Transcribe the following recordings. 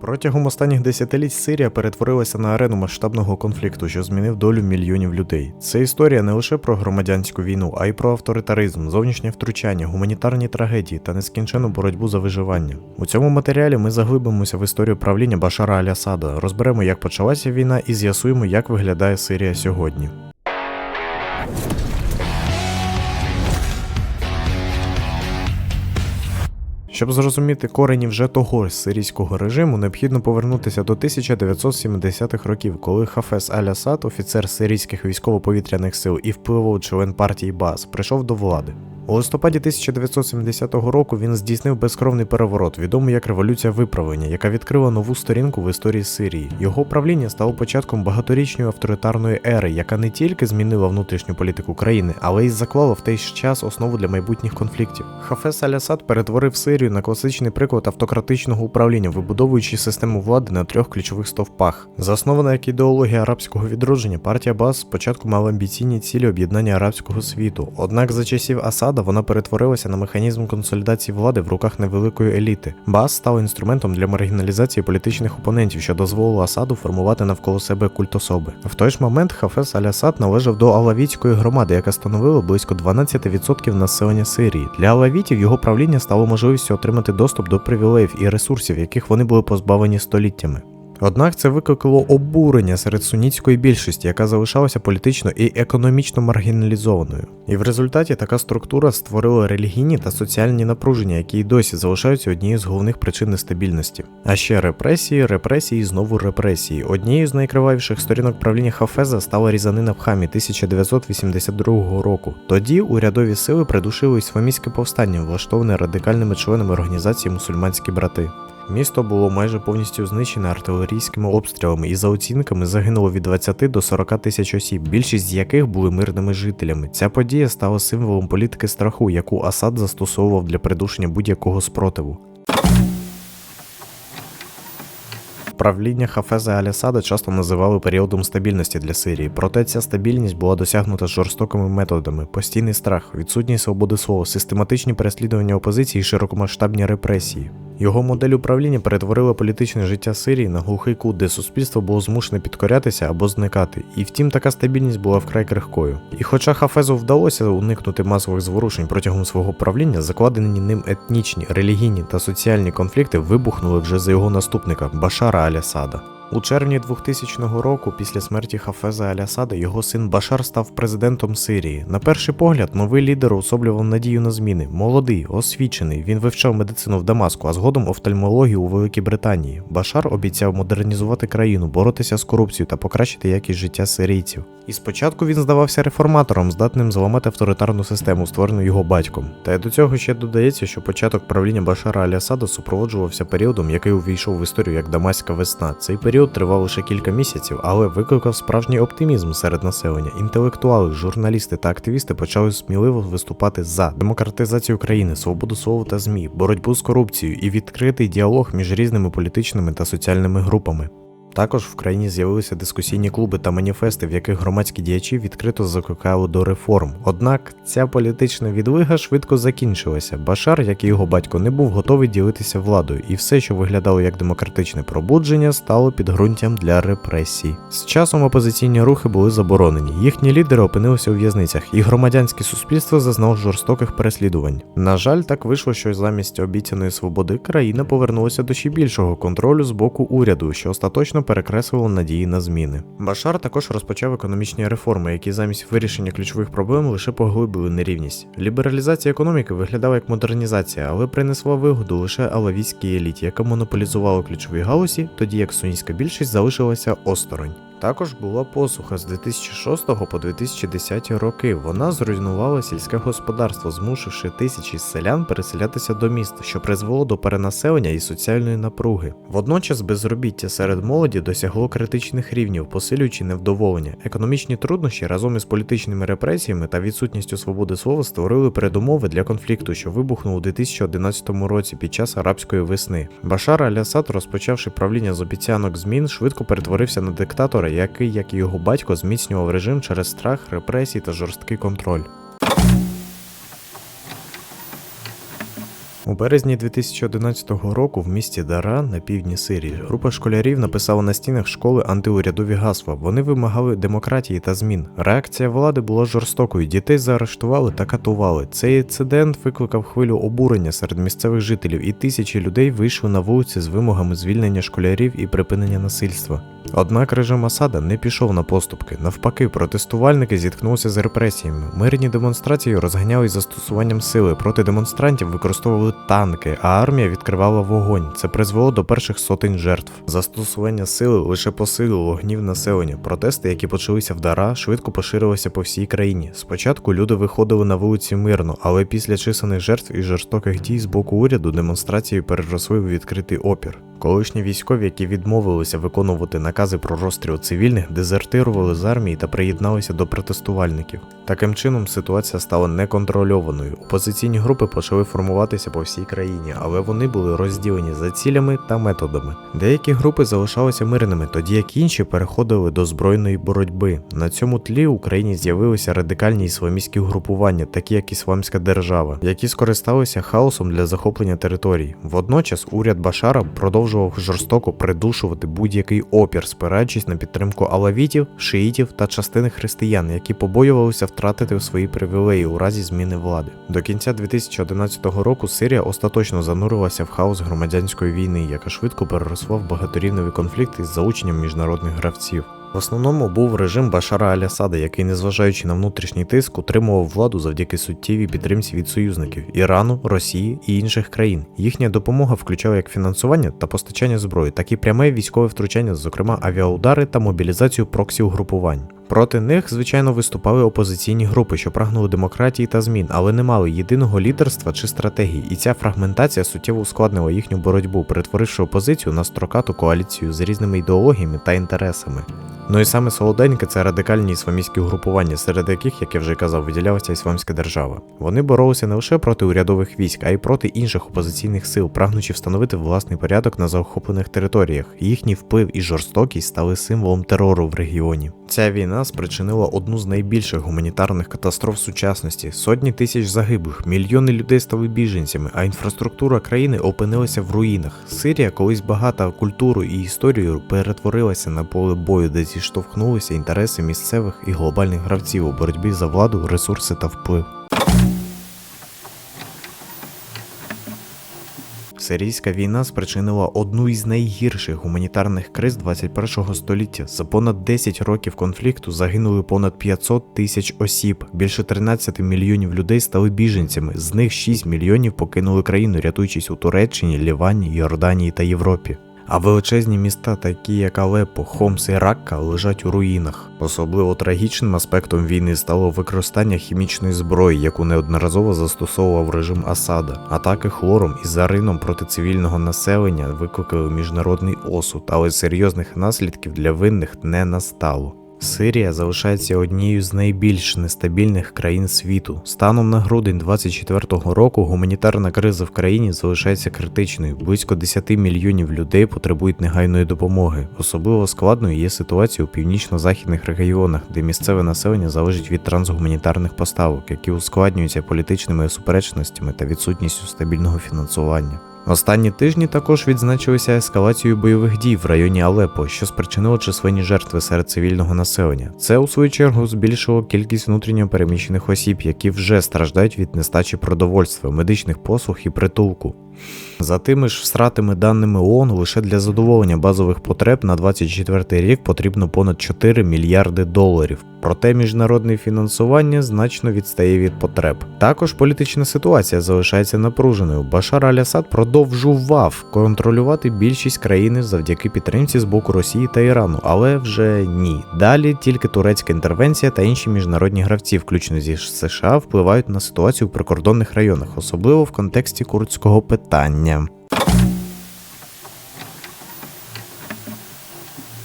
Протягом останніх десятиліть Сирія перетворилася на арену масштабного конфлікту, що змінив долю мільйонів людей. Це історія не лише про громадянську війну, а й про авторитаризм, зовнішнє втручання, гуманітарні трагедії та нескінчену боротьбу за виживання. У цьому матеріалі ми заглибимося в історію правління Башара Аля-Сада, розберемо, як почалася війна, і з'ясуємо, як виглядає Сирія сьогодні. Щоб зрозуміти корені вже того сирійського режиму, необхідно повернутися до 1970-х років, коли Хафес Аль-Асад, офіцер сирійських військово-повітряних сил і впливовий член партії БАС, прийшов до влади. У листопаді 1970 року він здійснив безкровний переворот, відомий як революція виправлення, яка відкрила нову сторінку в історії Сирії. Його правління стало початком багаторічної авторитарної ери, яка не тільки змінила внутрішню політику країни, але й заклала в той ж час основу для майбутніх конфліктів. Хафез Аль-Асад перетворив Сирію на класичний приклад автократичного управління, вибудовуючи систему влади на трьох ключових стовпах. Заснована як ідеологія арабського відродження, партія Бас спочатку мала амбіційні цілі об'єднання арабського світу. Однак за часів Асада вона перетворилася на механізм консолідації влади в руках невеликої еліти. Бас став інструментом для маргіналізації політичних опонентів, що дозволило Асаду формувати навколо себе культ особи. В той ж момент Хафез Аль-Асад належав до алавітської громади, яка становила близько 12% населення Сирії. Для алавітів його правління стало можливістю отримати доступ до привілеїв і ресурсів, яких вони були позбавлені століттями. Однак це викликало обурення серед сунітської більшості, яка залишалася політично і економічно маргіналізованою. І в результаті така структура створила релігійні та соціальні напруження, які й досі залишаються однією з головних причин нестабільності. А ще репресії, репресії знову репресії. Однією з найкривавіших сторінок правління Хафеза стала різанина в хамі 1982 року. Тоді урядові сили придушили ісламістське повстання, влаштоване радикальними членами організації Мусульманські брати. Місто було майже повністю знищене артилерійськими обстрілами, і за оцінками загинуло від 20 до 40 тисяч осіб, більшість з яких були мирними жителями. Ця подія стала символом політики страху, яку Асад застосовував для придушення будь-якого спротиву. Правління Хафеза Алясада часто називали періодом стабільності для Сирії, проте ця стабільність була досягнута жорстокими методами: постійний страх, відсутність свободи слова, систематичні переслідування опозиції і широкомасштабні репресії. Його модель управління перетворила політичне життя Сирії на глухий кут, де суспільство було змушене підкорятися або зникати. І втім, така стабільність була вкрай крихкою. І хоча Хафезу вдалося уникнути масових зворушень протягом свого правління, закладені ним етнічні, релігійні та соціальні конфлікти вибухнули вже за його наступника Башара Алясада. У червні 2000 року, після смерті Хафеза Алясада, його син Башар став президентом Сирії. На перший погляд, новий лідер особлював надію на зміни. Молодий, освічений. Він вивчав медицину в Дамаску, а згодом офтальмологію у Великій Британії. Башар обіцяв модернізувати країну, боротися з корупцією та покращити якість життя сирійців. І спочатку він здавався реформатором, здатним зламати авторитарну систему, створену його батьком. Та й до цього ще додається, що початок правління Башара Алясада супроводжувався періодом, який увійшов в історію як Дамаська весна. Цей період тривав лише кілька місяців, але викликав справжній оптимізм серед населення. Інтелектуали, журналісти та активісти почали сміливо виступати за демократизацію країни, свободу слова та ЗМІ, боротьбу з корупцією і відкритий діалог між різними політичними та соціальними групами. Також в країні з'явилися дискусійні клуби та маніфести, в яких громадські діячі відкрито закликали до реформ. Однак ця політична відлига швидко закінчилася. Башар, як і його батько, не був готовий ділитися владою, і все, що виглядало як демократичне пробудження, стало підґрунтям для репресій. З часом опозиційні рухи були заборонені. Їхні лідери опинилися у в'язницях, і громадянське суспільство зазнало жорстоких переслідувань. На жаль, так вийшло, що замість обіцяної свободи країна повернулася до ще більшого контролю з боку уряду, що остаточно перекреслило надії на зміни. Башар також розпочав економічні реформи, які замість вирішення ключових проблем лише поглибили нерівність. Лібералізація економіки виглядала як модернізація, але принесла вигоду лише алавійській еліті, яка монополізувала ключові галузі, тоді як сунійська більшість залишилася осторонь. Також була посуха з 2006 по 2010 роки. Вона зруйнувала сільське господарство, змусивши тисячі селян переселятися до міст, що призвело до перенаселення і соціальної напруги. Водночас безробіття серед молоді досягло критичних рівнів, посилюючи невдоволення. Економічні труднощі разом із політичними репресіями та відсутністю свободи слова створили передумови для конфлікту, що вибухнув у 2011 році під час арабської весни. Башар Аль-Асад, розпочавши правління з обіцянок змін, швидко перетворився на диктатора який, як і його батько, зміцнював режим через страх, репресії та жорсткий контроль. У березні 2011 року в місті Дара на півдні Сирії група школярів написала на стінах школи антиурядові гасла. Вони вимагали демократії та змін. Реакція влади була жорстокою. Дітей заарештували та катували. Цей інцидент викликав хвилю обурення серед місцевих жителів, і тисячі людей вийшли на вулиці з вимогами звільнення школярів і припинення насильства. Однак режим Асада не пішов на поступки. Навпаки, протестувальники зіткнулися з репресіями. Мирні демонстрації розганялись застосуванням сили. Проти демонстрантів використовували танки, а армія відкривала вогонь. Це призвело до перших сотень жертв. Застосування сили лише посилило гнів населення. Протести, які почалися в Дара, швидко поширилися по всій країні. Спочатку люди виходили на вулиці мирно, але після численних жертв і жорстоких дій з боку уряду демонстрації переросли в відкритий опір. Колишні військові, які відмовилися виконувати накази про розстріл цивільних, дезертирували з армії та приєдналися до протестувальників. Таким чином, ситуація стала неконтрольованою. Опозиційні групи почали формуватися по всій країні, але вони були розділені за цілями та методами. Деякі групи залишалися мирними, тоді як інші переходили до збройної боротьби. На цьому тлі в Україні з'явилися радикальні ісламістські групування, такі як Ісламська держава, які скористалися хаосом для захоплення територій. Водночас уряд Башара продовжував жорстоко придушувати будь-який опір, спираючись на підтримку алавітів, шиїтів та частини християн, які побоювалися втратити свої привілеї у разі зміни влади. До кінця 2011 року Сирія остаточно занурилася в хаос громадянської війни, яка швидко переросла в багаторівневий конфлікт із залученням міжнародних гравців. В основному був режим Башара Алясада, який, незважаючи на внутрішній тиск, утримував владу завдяки суттєвій підтримці від союзників Ірану, Росії і інших країн. Їхня допомога включала як фінансування та постачання зброї, так і пряме військове втручання, зокрема авіаудари та мобілізацію проксі групувань. Проти них, звичайно, виступали опозиційні групи, що прагнули демократії та змін, але не мали єдиного лідерства чи стратегії, і ця фрагментація суттєво ускладнила їхню боротьбу, перетворивши опозицію на строкату коаліцію з різними ідеологіями та інтересами. Ну і саме солоденьке це радикальні ісламістські угрупування, серед яких, як я вже казав, виділялася ісламська держава. Вони боролися не лише проти урядових військ, а й проти інших опозиційних сил, прагнучи встановити власний порядок на заохоплених територіях. Їхній вплив і жорстокість стали символом терору в регіоні. Ця війна спричинила одну з найбільших гуманітарних катастроф сучасності: сотні тисяч загиблих, мільйони людей стали біженцями, а інфраструктура країни опинилася в руїнах. Сирія, колись багата культурою і історією, перетворилася на поле бою, де зіштовхнулися інтереси місцевих і глобальних гравців у боротьбі за владу, ресурси та вплив. Сирійська війна спричинила одну із найгірших гуманітарних криз 21 століття. За понад 10 років конфлікту загинули понад 500 тисяч осіб. Більше 13 мільйонів людей стали біженцями. З них 6 мільйонів покинули країну, рятуючись у Туреччині, Лівані, Йорданії та Європі. А величезні міста, такі як Алепо, Хомс і Ракка, лежать у руїнах. Особливо трагічним аспектом війни стало використання хімічної зброї, яку неодноразово застосовував режим Асада. Атаки хлором і зарином проти цивільного населення викликали міжнародний осуд, але серйозних наслідків для винних не настало. Сирія залишається однією з найбільш нестабільних країн світу. Станом на грудень 24-го року гуманітарна криза в країні залишається критичною. Близько 10 мільйонів людей потребують негайної допомоги. Особливо складною є ситуація у північно-західних регіонах, де місцеве населення залежить від трансгуманітарних поставок, які ускладнюються політичними суперечностями та відсутністю стабільного фінансування. Останні тижні також відзначилися ескалацією бойових дій в районі Алепо, що спричинило численні жертви серед цивільного населення. Це у свою чергу збільшило кількість внутрішньо переміщених осіб, які вже страждають від нестачі продовольства, медичних послуг і притулку. За тими ж встратими даними ООН, лише для задоволення базових потреб на 24 рік потрібно понад 4 мільярди доларів. Проте міжнародне фінансування значно відстає від потреб. Також політична ситуація залишається напруженою. Башар Аль-Асад продовжував контролювати більшість країни завдяки підтримці з боку Росії та Ірану, але вже ні. Далі тільки турецька інтервенція та інші міжнародні гравці, включно зі США, впливають на ситуацію в прикордонних районах, особливо в контексті курдського питання.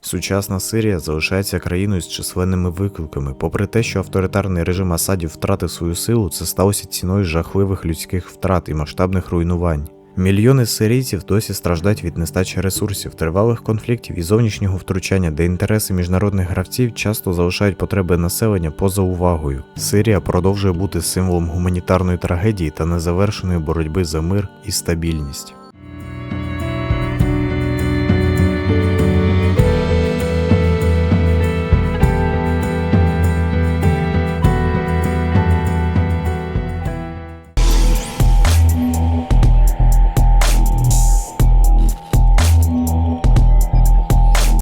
Сучасна Сирія залишається країною з численними викликами. Попри те, що авторитарний режим Асадів втратив свою силу, це сталося ціною жахливих людських втрат і масштабних руйнувань. Мільйони сирійців досі страждають від нестачі ресурсів, тривалих конфліктів і зовнішнього втручання, де інтереси міжнародних гравців часто залишають потреби населення поза увагою. Сирія продовжує бути символом гуманітарної трагедії та незавершеної боротьби за мир і стабільність.